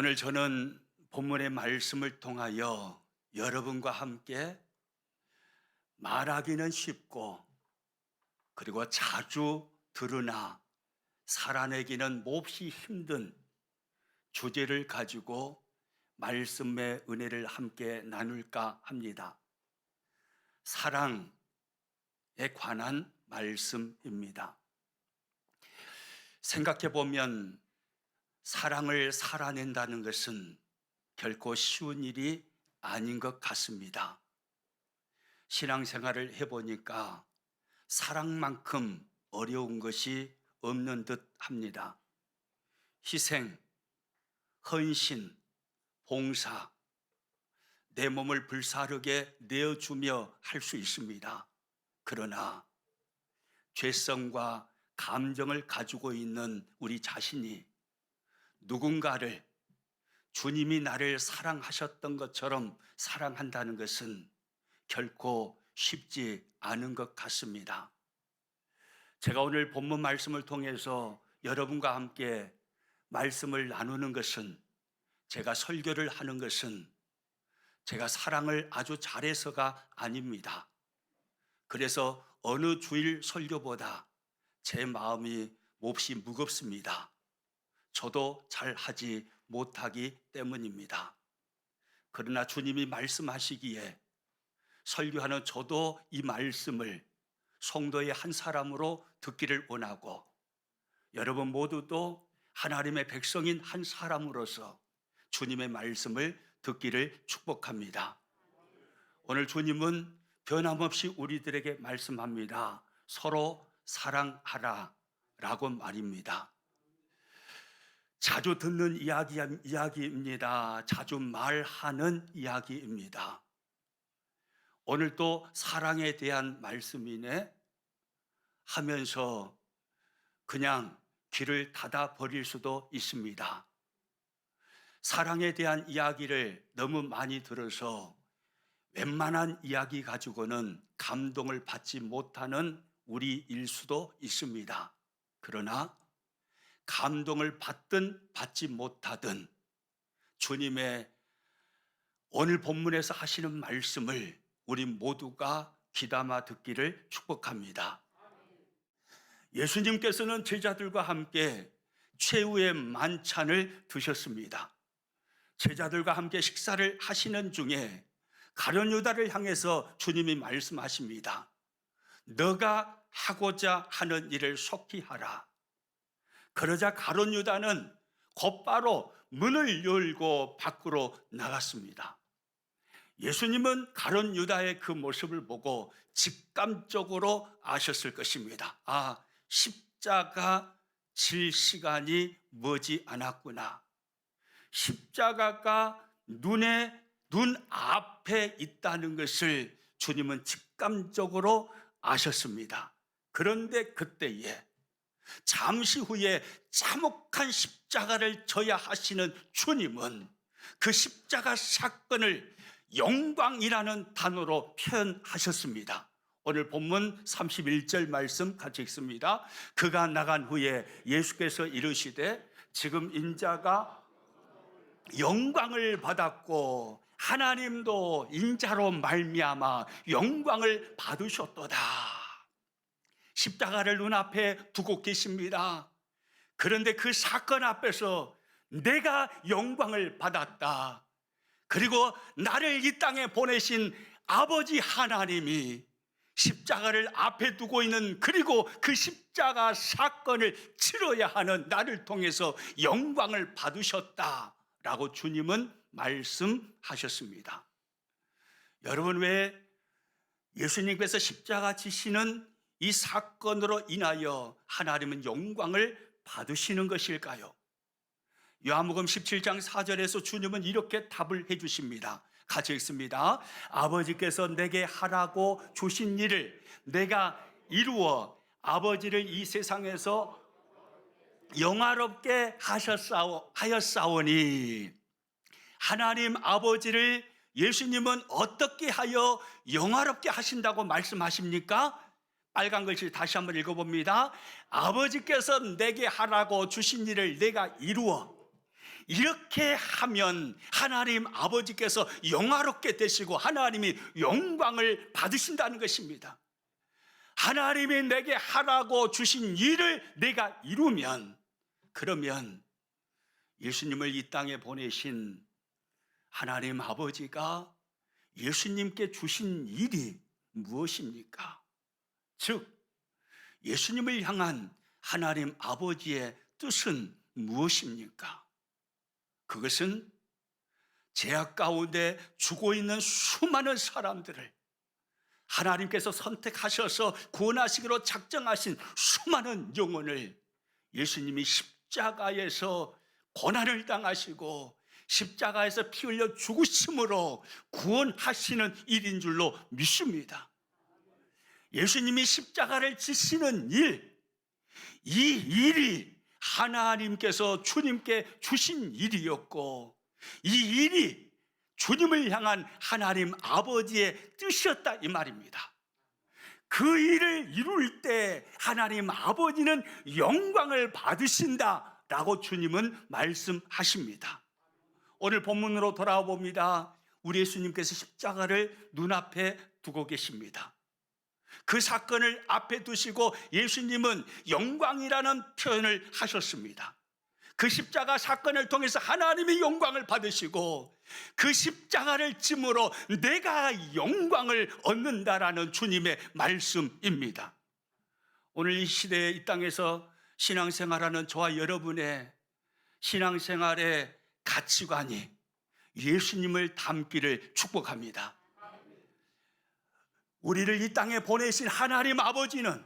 오늘 저는 본문의 말씀을 통하여 여러분과 함께 말하기는 쉽고 그리고 자주 들으나 살아내기는 몹시 힘든 주제를 가지고 말씀의 은혜를 함께 나눌까 합니다. 사랑에 관한 말씀입니다. 생각해 보면 사랑을 살아낸다는 것은 결코 쉬운 일이 아닌 것 같습니다. 신앙생활을 해보니까 사랑만큼 어려운 것이 없는 듯 합니다. 희생, 헌신, 봉사, 내 몸을 불사르게 내어주며 할 수 있습니다. 그러나 죄성과 감정을 가지고 있는 우리 자신이 누군가를 주님이 나를 사랑하셨던 것처럼 사랑한다는 것은 결코 쉽지 않은 것 같습니다. 제가 오늘 본문 말씀을 통해서 여러분과 함께 말씀을 나누는 것은 제가 설교를 하는 것은 제가 사랑을 아주 잘해서가 아닙니다. 그래서 어느 주일 설교보다 제 마음이 몹시 무겁습니다. 저도 잘 하지 못하기 때문입니다. 그러나 주님이 말씀하시기에 설교하는 저도 이 말씀을 성도의 한 사람으로 듣기를 원하고 여러분 모두도 하나님의 백성인 한 사람으로서 주님의 말씀을 듣기를 축복합니다. 오늘 주님은 변함없이 우리들에게 말씀합니다. 서로 사랑하라 라고 말입니다. 자주 듣는 이야기, 이야기 입니다. 자주 말하는 이야기입니다. 오늘 또 사랑에 대한 말씀이네 하면서 그냥 귀를 닫아 버릴 수도 있습니다. 사랑에 대한 이야기를 너무 많이 들어서 웬만한 이야기 가지고는 감동을 받지 못하는 우리일 수도 있습니다. 그러나 감동을 받든 받지 못하든 주님의 오늘 본문에서 하시는 말씀을 우리 모두가 귀담아 듣기를 축복합니다. 예수님께서는 제자들과 함께 최후의 만찬을 드셨습니다. 제자들과 함께 식사를 하시는 중에 가련 유다를 향해서 주님이 말씀하십니다. 너가 하고자 하는 일을 속히 하라. 그러자 가론 유다는 곧바로 문을 열고 밖으로 나갔습니다. 예수님은 가론 유다의 그 모습을 보고 직감적으로 아셨을 것입니다. 아, 십자가 질 시간이 머지 않았구나. 십자가가 눈에 눈 앞에 있다는 것을 주님은 직감적으로 아셨습니다. 그런데 그때에 잠시 후에 참혹한 십자가를 져야 하시는 주님은 그 십자가 사건을 영광이라는 단어로 표현하셨습니다. 오늘 본문 31절 말씀 같이 읽습니다. 그가 나간 후에 예수께서 이르시되 지금 인자가 영광을 받았고 하나님도 인자로 말미암아 영광을 받으셨도다. 십자가를 눈앞에 두고 계십니다. 그런데 그 사건 앞에서 내가 영광을 받았다. 그리고 나를 이 땅에 보내신 아버지 하나님이 십자가를 앞에 두고 있는 그리고 그 십자가 사건을 치러야 하는 나를 통해서 영광을 받으셨다 라고 주님은 말씀하셨습니다. 여러분 왜 예수님께서 십자가 지시는 이 사건으로 인하여 하나님은 영광을 받으시는 것일까요? 요한복음 17장 4절에서 주님은 이렇게 답을 해 주십니다. 같이 읽습니다. 아버지께서 내게 하라고 주신 일을 내가 이루어 아버지를 이 세상에서 영화롭게 하셨사오, 하였사오니 하나님 아버지를 예수님은 어떻게 하여 영화롭게 하신다고 말씀하십니까? 빨간 글씨 다시 한번 읽어봅니다. 아버지께서 내게 하라고 주신 일을 내가 이루어 이렇게 하면 하나님 아버지께서 영화롭게 되시고 하나님이 영광을 받으신다는 것입니다. 하나님이 내게 하라고 주신 일을 내가 이루면 그러면 예수님을 이 땅에 보내신 하나님 아버지가 예수님께 주신 일이 무엇입니까? 즉, 예수님을 향한 하나님 아버지의 뜻은 무엇입니까? 그것은 제약 가운데 죽어 있는 수많은 사람들을 하나님께서 선택하셔서 구원하시기로 작정하신 수많은 영혼을 예수님이 십자가에서 고난을 당하시고 십자가에서 피 흘려 죽으심으로 구원하시는 일인 줄로 믿습니다. 예수님이 십자가를 지시는 일, 이 일이 하나님께서 주님께 주신 일이었고, 이 일이 주님을 향한 하나님 아버지의 뜻이었다 이 말입니다. 그 일을 이룰 때 하나님 아버지는 영광을 받으신다 라고 주님은 말씀하십니다. 오늘 본문으로 돌아와 봅니다. 우리 예수님께서 십자가를 눈앞에 두고 계십니다. 그 사건을 앞에 두시고 예수님은 영광이라는 표현을 하셨습니다. 그 십자가 사건을 통해서 하나님이 영광을 받으시고 그 십자가를 찜으로 내가 영광을 얻는다라는 주님의 말씀입니다. 오늘 이 시대에 이 땅에서 신앙생활하는 저와 여러분의 신앙생활의 가치관이 예수님을 닮기를 축복합니다. 우리를 이 땅에 보내신 하나님 아버지는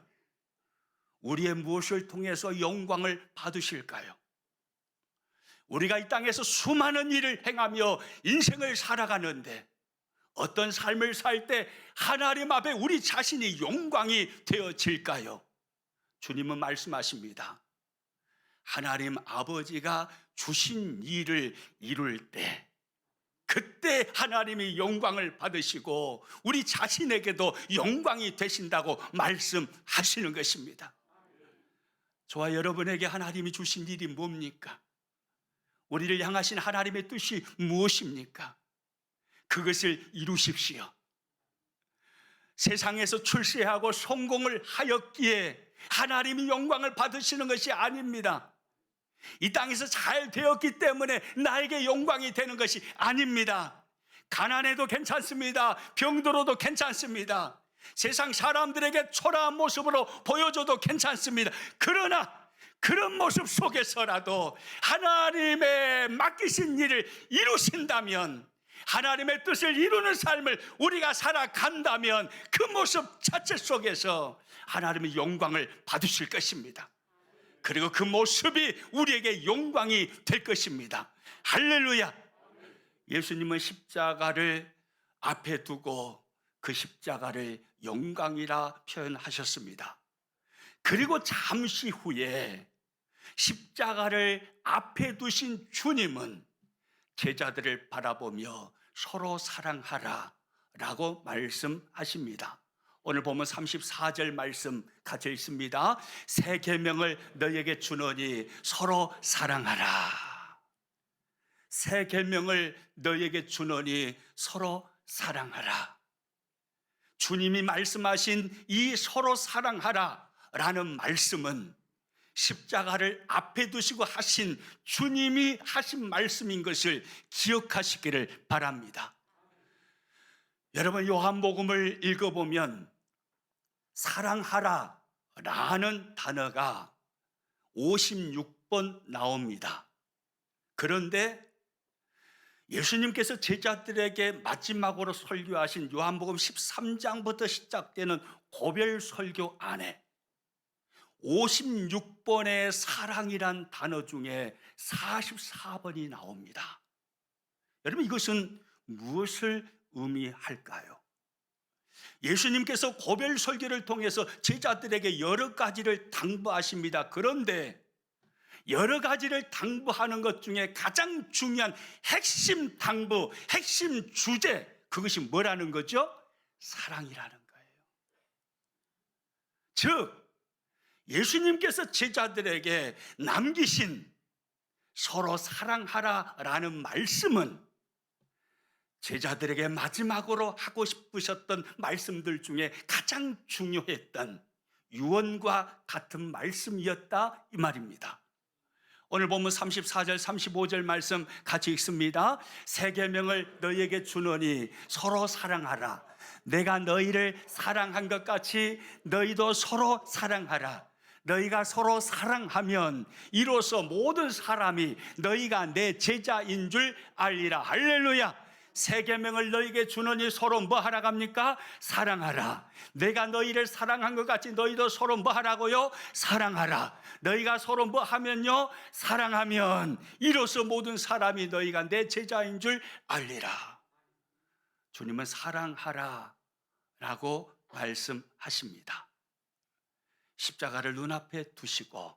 우리의 무엇을 통해서 영광을 받으실까요? 우리가 이 땅에서 수많은 일을 행하며 인생을 살아가는데 어떤 삶을 살 때 하나님 앞에 우리 자신이 영광이 되어질까요? 주님은 말씀하십니다. 하나님 아버지가 주신 일을 이룰 때 그때 하나님이 영광을 받으시고 우리 자신에게도 영광이 되신다고 말씀하시는 것입니다. 저와 여러분에게 하나님이 주신 일이 뭡니까? 우리를 향하신 하나님의 뜻이 무엇입니까? 그것을 이루십시오. 세상에서 출세하고 성공을 하였기에 하나님이 영광을 받으시는 것이 아닙니다. 이 땅에서 잘 되었기 때문에 나에게 영광이 되는 것이 아닙니다. 가난해도 괜찮습니다. 병들어도 괜찮습니다. 세상 사람들에게 초라한 모습으로 보여줘도 괜찮습니다. 그러나 그런 모습 속에서라도 하나님의 맡기신 일을 이루신다면 하나님의 뜻을 이루는 삶을 우리가 살아간다면 그 모습 자체 속에서 하나님의 영광을 받으실 것입니다. 그리고 그 모습이 우리에게 영광이 될 것입니다. 할렐루야. 예수님은 십자가를 앞에 두고 그 십자가를 영광이라 표현하셨습니다. 그리고 잠시 후에 십자가를 앞에 두신 주님은 제자들을 바라보며 서로 사랑하라 라고 말씀하십니다. 오늘 보면 34절 말씀 같이 있습니다. 새 계명을 너에게 주노니 서로 사랑하라. 새 계명을 너에게 주노니 서로 사랑하라. 주님이 말씀하신 이 서로 사랑하라라는 말씀은 십자가를 앞에 두시고 하신 주님이 하신 말씀인 것을 기억하시기를 바랍니다. 여러분 요한복음을 읽어보면 사랑하라 라는 단어가 56번 나옵니다. 그런데 예수님께서 제자들에게 마지막으로 설교하신 요한복음 13장부터 시작되는 고별 설교 안에 56번의 사랑이란 단어 중에 44번이 나옵니다. 여러분 이것은 무엇을 의미할까요? 예수님께서 고별 설교를 통해서 제자들에게 여러 가지를 당부하십니다. 그런데 여러 가지를 당부하는 것 중에 가장 중요한 핵심 당부, 핵심 주제, 그것이 뭐라는 거죠? 사랑이라는 거예요. 즉, 예수님께서 제자들에게 남기신 서로 사랑하라라는 말씀은 제자들에게 마지막으로 하고 싶으셨던 말씀들 중에 가장 중요했던 유언과 같은 말씀이었다 이 말입니다. 오늘 보면 34절 35절 말씀 같이 읽습니다. 세 계명을 너희에게 주노니 서로 사랑하라. 내가 너희를 사랑한 것 같이 너희도 서로 사랑하라. 너희가 서로 사랑하면 이로써 모든 사람이 너희가 내 제자인 줄 알리라. 할렐루야. 세 계명을 너희에게 주노니 서로 뭐 하라 갑니까? 사랑하라. 내가 너희를 사랑한 것 같이 너희도 서로 뭐 하라고요? 사랑하라. 너희가 서로 뭐 하면요? 사랑하면 이로써 모든 사람이 너희가 내 제자인 줄 알리라. 주님은 사랑하라 라고 말씀하십니다. 십자가를 눈앞에 두시고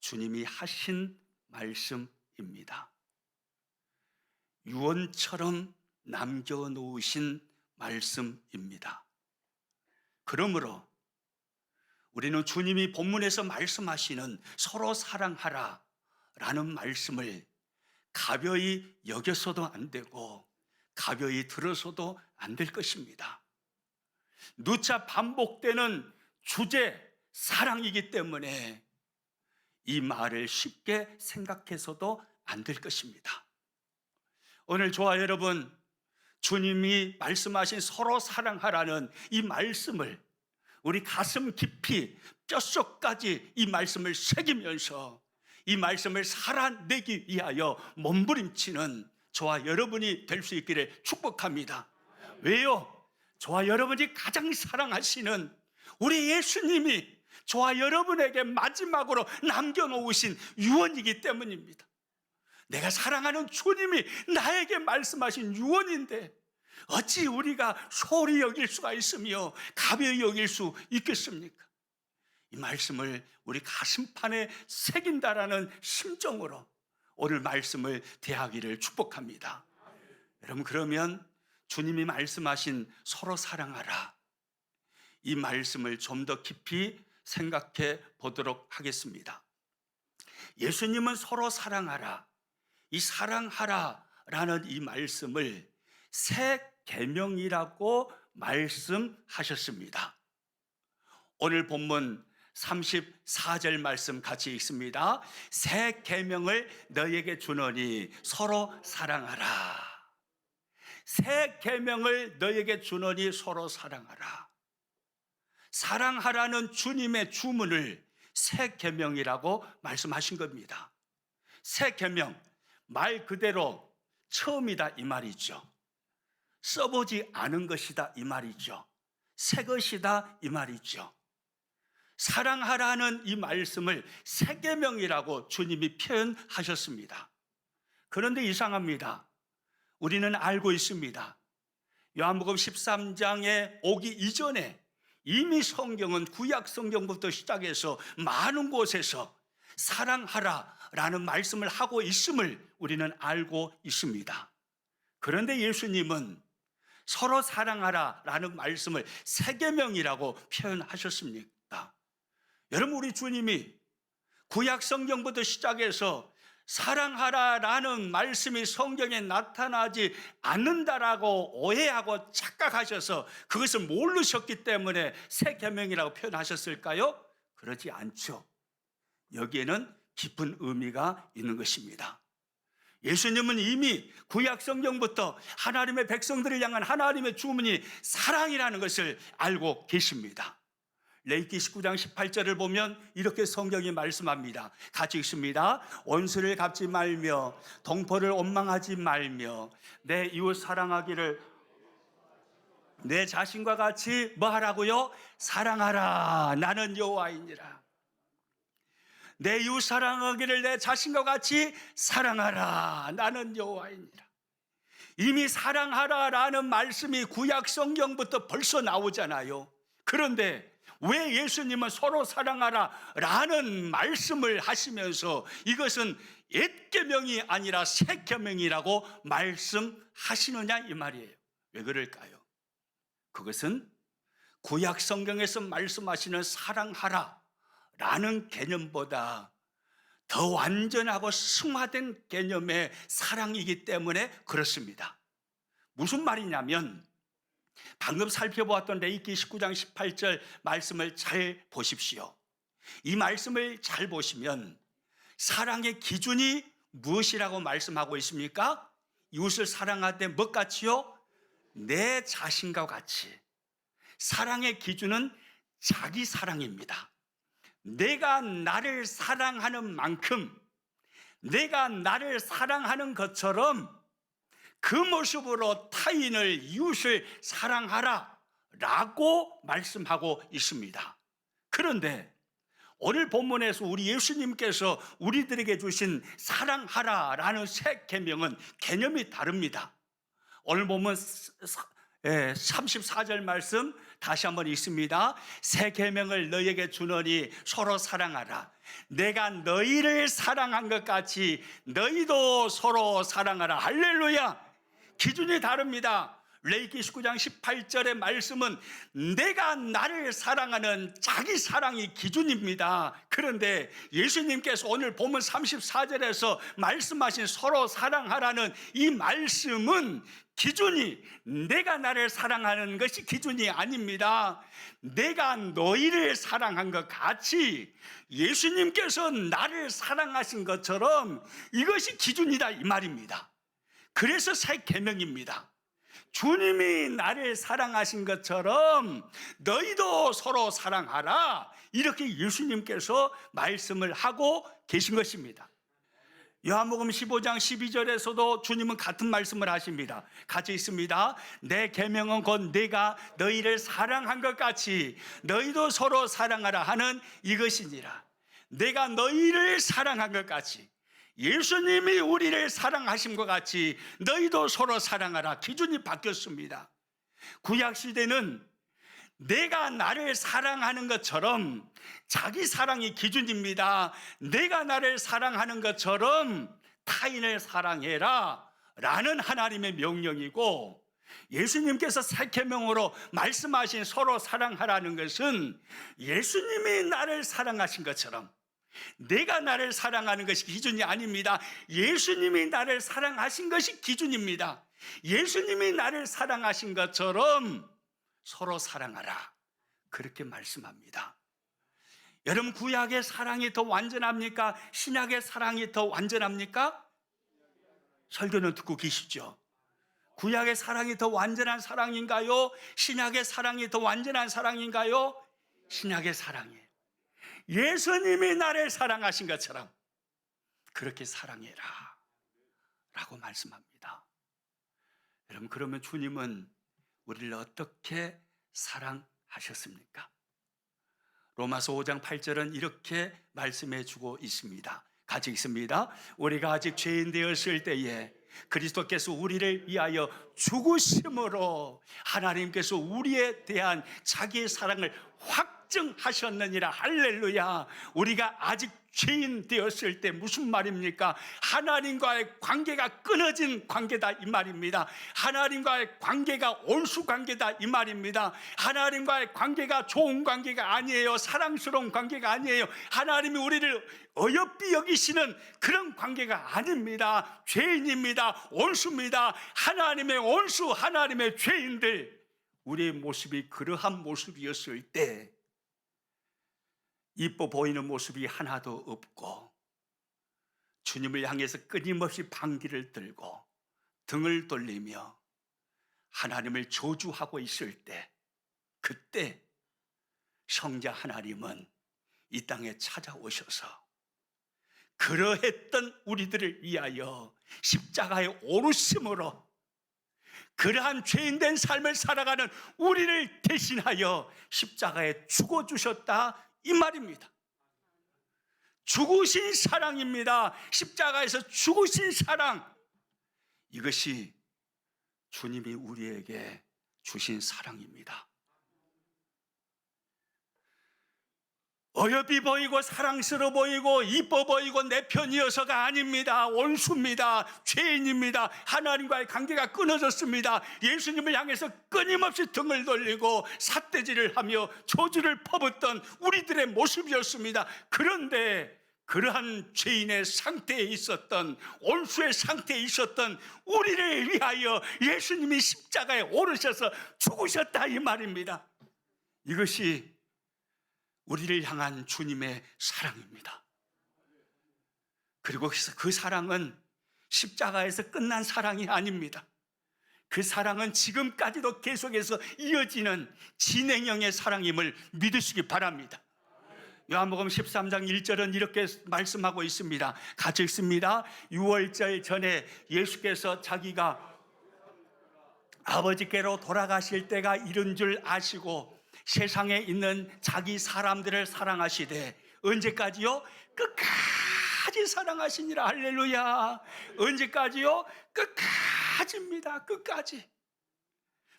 주님이 하신 말씀입니다. 유언처럼 남겨놓으신 말씀입니다. 그러므로 우리는 주님이 본문에서 말씀하시는 서로 사랑하라 라는 말씀을 가벼이 여겨서도 안 되고 가벼이 들어서도 안 될 것입니다. 누차 반복되는 주제 사랑이기 때문에 이 말을 쉽게 생각해서도 안 될 것입니다. 오늘 저와 여러분 주님이 말씀하신 서로 사랑하라는 이 말씀을 우리 가슴 깊이 뼛속까지 이 말씀을 새기면서 이 말씀을 살아내기 위하여 몸부림치는 저와 여러분이 될 수 있기를 축복합니다. 왜요? 저와 여러분이 가장 사랑하시는 우리 예수님이 저와 여러분에게 마지막으로 남겨놓으신 유언이기 때문입니다. 내가 사랑하는 주님이 나에게 말씀하신 유언인데 어찌 우리가 소리 여길 수가 있으며 가벼이 여길 수 있겠습니까? 이 말씀을 우리 가슴판에 새긴다라는 심정으로 오늘 말씀을 대하기를 축복합니다. 여러분 그러면 주님이 말씀하신 서로 사랑하라 이 말씀을 좀 더 깊이 생각해 보도록 하겠습니다. 예수님은 서로 사랑하라 이 사랑하라라는 이 말씀을 새 계명이라고 말씀하셨습니다. 오늘 본문 34절 말씀 같이 읽습니다. 새 계명을 너희에게 주노니 서로 사랑하라. 새 계명을 너희에게 주노니 서로 사랑하라. 사랑하라는 주님의 주문을 새 계명이라고 말씀하신 겁니다. 새 계명 말 그대로 처음이다 이 말이죠. 써보지 않은 것이다 이 말이죠. 새 것이다 이 말이죠. 사랑하라는 이 말씀을 새 계명이라고 주님이 표현하셨습니다. 그런데 이상합니다. 우리는 알고 있습니다. 요한복음 13장에 오기 이전에 이미 성경은 구약 성경부터 시작해서 많은 곳에서 사랑하라 라는 말씀을 하고 있음을 우리는 알고 있습니다. 그런데 예수님은 서로 사랑하라 라는 말씀을 세계명이라고 표현하셨습니다. 여러분 우리 주님이 구약 성경부터 시작해서 사랑하라 라는 말씀이 성경에 나타나지 않는다라고 오해하고 착각하셔서 그것을 모르셨기 때문에 새 계명이라고 표현하셨을까요? 그러지 않죠. 여기에는 깊은 의미가 있는 것입니다. 예수님은 이미 구약 성경부터 하나님의 백성들을 향한 하나님의 주문이 사랑이라는 것을 알고 계십니다. 레이기 19장 18절을 보면 이렇게 성경이 말씀합니다. 같이 읽습니다. 원수를 갚지 말며 동포를 원망하지 말며 내 이웃 사랑하기를 내 자신과 같이 뭐 하라고요? 사랑하라. 나는 여호와이니라. 내 이웃 사랑하기를 내 자신과 같이 사랑하라. 나는 여호와이니라. 이미 사랑하라라는 말씀이 구약 성경부터 벌써 나오잖아요. 그런데 왜 예수님은 서로 사랑하라 라는 말씀을 하시면서 이것은 옛 계명이 아니라 새 계명이라고 말씀하시느냐 이 말이에요. 왜 그럴까요? 그것은 구약 성경에서 말씀하시는 사랑하라 라는 개념보다 더 완전하고 승화된 개념의 사랑이기 때문에 그렇습니다. 무슨 말이냐면 방금 살펴보았던 레이기 19장 18절 말씀을 잘 보십시오. 이 말씀을 잘 보시면 사랑의 기준이 무엇이라고 말씀하고 있습니까? 이웃을 사랑하되 뭐 같이요? 내 자신과 같이. 사랑의 기준은 자기 사랑입니다. 내가 나를 사랑하는 만큼 내가 나를 사랑하는 것처럼 그 모습으로 타인을 이웃을 사랑하라 라고 말씀하고 있습니다. 그런데 오늘 본문에서 우리 예수님께서 우리들에게 주신 사랑하라 라는 새 계명은 개념이 다릅니다. 오늘 보면 34절 말씀 다시 한번 읽습니다. 새 계명을 너희에게 주노니 서로 사랑하라. 내가 너희를 사랑한 것 같이 너희도 서로 사랑하라. 할렐루야. 기준이 다릅니다. 레이기 19장 18절의 말씀은 내가 나를 사랑하는 자기 사랑이 기준입니다. 그런데 예수님께서 오늘 보면 34절에서 말씀하신 서로 사랑하라는 이 말씀은 기준이 내가 나를 사랑하는 것이 기준이 아닙니다. 내가 너희를 사랑한 것 같이 예수님께서 나를 사랑하신 것처럼 이것이 기준이다 이 말입니다. 그래서 새 계명입니다. 주님이 나를 사랑하신 것처럼 너희도 서로 사랑하라. 이렇게 예수님께서 말씀을 하고 계신 것입니다. 요한복음 15장 12절에서도 주님은 같은 말씀을 하십니다. 같이 있습니다. 내 계명은 곧 내가 너희를 사랑한 것 같이 너희도 서로 사랑하라 하는 이것이니라. 내가 너희를 사랑한 것 같이 예수님이 우리를 사랑하신 것 같이 너희도 서로 사랑하라. 기준이 바뀌었습니다. 구약 시대는 내가 나를 사랑하는 것처럼 자기 사랑이 기준입니다. 내가 나를 사랑하는 것처럼 타인을 사랑해라. 라는 하나님의 명령이고 예수님께서 새케명으로 말씀하신 서로 사랑하라는 것은 예수님이 나를 사랑하신 것처럼 내가 나를 사랑하는 것이 기준이 아닙니다. 예수님이 나를 사랑하신 것이 기준입니다. 예수님이 나를 사랑하신 것처럼 서로 사랑하라. 그렇게 말씀합니다. 여러분, 구약의 사랑이 더 완전합니까? 신약의 사랑이 더 완전합니까? 설교는 듣고 계시죠? 구약의 사랑이 더 완전한 사랑인가요? 신약의 사랑이 더 완전한 사랑인가요? 신약의 사랑이에요. 예수님이 나를 사랑하신 것처럼 그렇게 사랑해라. 라고 말씀합니다. 여러분, 그러면 주님은 우리를 어떻게 사랑하셨습니까? 로마서 5장 8절은 이렇게 말씀해 주고 있습니다. 같이 있습니다. 우리가 아직 죄인 되었을 때에 그리스도께서 우리를 위하여 죽으심으로 하나님께서 우리에 대한 자기의 사랑을 확 확증하셨느니라 할렐루야 우리가 아직 죄인 되었을 때 무슨 말입니까? 하나님과의 관계가 끊어진 관계다 이 말입니다. 하나님과의 관계가 온수 관계다 이 말입니다. 하나님과의 관계가 좋은 관계가 아니에요. 사랑스러운 관계가 아니에요. 하나님이 우리를 어여삐 여기시는 그런 관계가 아닙니다. 죄인입니다. 온수입니다. 하나님의 온수, 하나님의 죄인들. 우리의 모습이 그러한 모습이었을 때 이뻐 보이는 모습이 하나도 없고 주님을 향해서 끊임없이 방귀를 들고 등을 돌리며 하나님을 저주하고 있을 때 그때 성자 하나님은 이 땅에 찾아오셔서 그러했던 우리들을 위하여 십자가에 오르심으로 그러한 죄인된 삶을 살아가는 우리를 대신하여 십자가에 죽어주셨다 이 말입니다. 죽으신 사랑입니다. 십자가에서 죽으신 사랑. 이것이 주님이 우리에게 주신 사랑입니다. 어여비 보이고 사랑스러워 보이고 이뻐 보이고 내 편이어서가 아닙니다. 온수입니다. 죄인입니다. 하나님과의 관계가 끊어졌습니다. 예수님을 향해서 끊임없이 등을 돌리고 삿대질을 하며 조주를 퍼붓던 우리들의 모습이었습니다. 그런데 그러한 죄인의 상태에 있었던 온수의 상태에 있었던 우리를 위하여 예수님이 십자가에 오르셔서 죽으셨다 이 말입니다. 이것이 우리를 향한 주님의 사랑입니다. 그리고 그 사랑은 십자가에서 끝난 사랑이 아닙니다. 그 사랑은 지금까지도 계속해서 이어지는 진행형의 사랑임을 믿으시기 바랍니다. 요한복음 13장 1절은 이렇게 말씀하고 있습니다. 같이 읽습니다. 6월절 전에 예수께서 자기가 아버지께로 돌아가실 때가 이른 줄 아시고 세상에 있는 자기 사람들을 사랑하시되 언제까지요? 끝까지 사랑하시니라 할렐루야. 언제까지요? 끝까지입니다. 끝까지.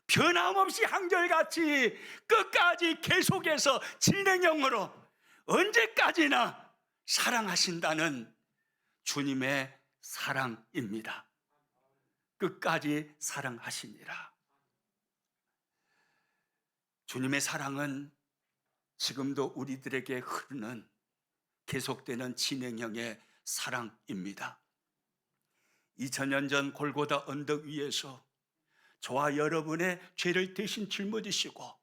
변함없이 한결같이 끝까지 계속해서 진행형으로 언제까지나 사랑하신다는 주님의 사랑입니다. 끝까지 사랑하시니라. 주님의 사랑은 지금도 우리들에게 흐르는 계속되는 진행형의 사랑입니다. 2000년 전 골고다 언덕 위에서 저와 여러분의 죄를 대신 짊어지시고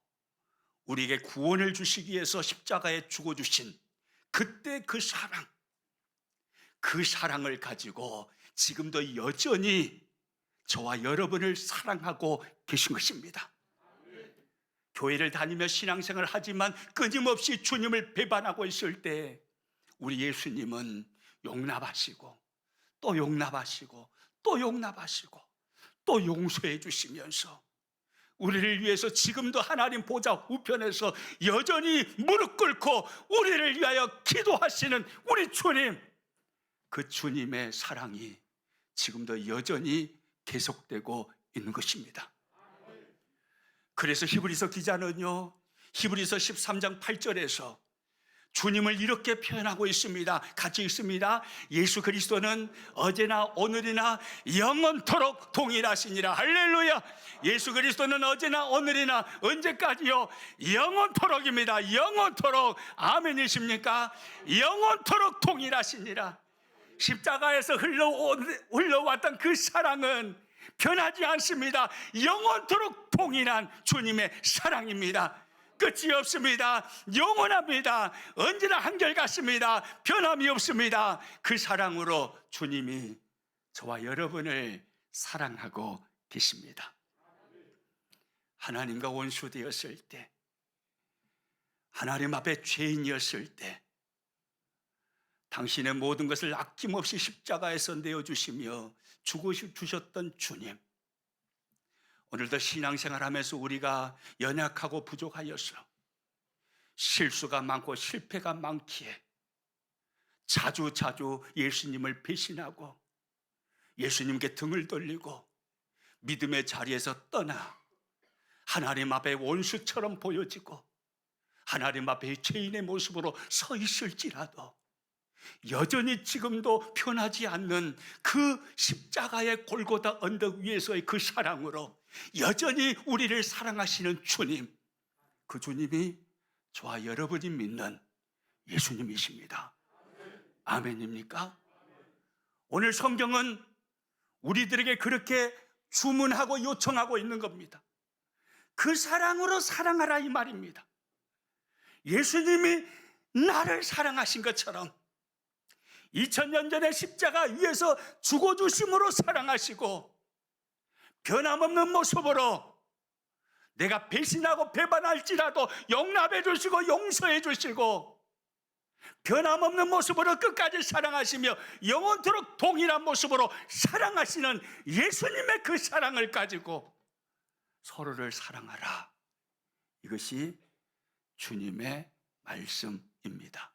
우리에게 구원을 주시기 위해서 십자가에 죽어 주신 그때 그 사랑, 그 사랑을 가지고 지금도 여전히 저와 여러분을 사랑하고 계신 것입니다. 교회를 다니며 신앙생활을 하지만 끊임없이 주님을 배반하고 있을 때 우리 예수님은 용납하시고 또 용납하시고 또 용납하시고 또 용서해 주시면서 우리를 위해서 지금도 하나님 보좌 우편에서 여전히 무릎 꿇고 우리를 위하여 기도하시는 우리 주님 그 주님의 사랑이 지금도 여전히 계속되고 있는 것입니다. 그래서 히브리서 기자는요. 히브리서 13장 8절에서 주님을 이렇게 표현하고 있습니다. 같이 읽습니다. 예수 그리스도는 어제나 오늘이나 영원토록 동일하시니라. 할렐루야. 예수 그리스도는 어제나 오늘이나 언제까지요? 영원토록입니다. 영원토록. 아멘이십니까? 영원토록 동일하시니라. 십자가에서 흘러온, 흘러왔던 그 사랑은 변하지 않습니다. 영원토록 동일한 주님의 사랑입니다. 끝이 없습니다. 영원합니다. 언제나 한결같습니다. 변함이 없습니다. 그 사랑으로 주님이 저와 여러분을 사랑하고 계십니다. 하나님과 원수 되었을 때, 하나님 앞에 죄인이었을 때, 당신의 모든 것을 아낌없이 십자가에서 내어주시며 죽으셨던 주님. 오늘도 신앙생활 하면서 우리가 연약하고 부족하여서 실수가 많고 실패가 많기에 자주 자주 예수님을 배신하고 예수님께 등을 돌리고 믿음의 자리에서 떠나 하나님 앞에 원수처럼 보여지고 하나님 앞에 죄인의 모습으로 서 있을지라도 여전히 지금도 변하지 않는 그 십자가의 골고다 언덕 위에서의 그 사랑으로 여전히 우리를 사랑하시는 주님, 그 주님이 저와 여러분이 믿는 예수님이십니다. 아멘입니까? 오늘 성경은 우리들에게 그렇게 주문하고 요청하고 있는 겁니다. 그 사랑으로 사랑하라 이 말입니다. 예수님이 나를 사랑하신 것처럼 2000년 전에 십자가 위에서 죽어주심으로 사랑하시고 변함없는 모습으로 내가 배신하고 배반할지라도 용납해 주시고 용서해 주시고 변함없는 모습으로 끝까지 사랑하시며 영원토록 동일한 모습으로 사랑하시는 예수님의 그 사랑을 가지고 서로를 사랑하라. 이것이 주님의 말씀입니다.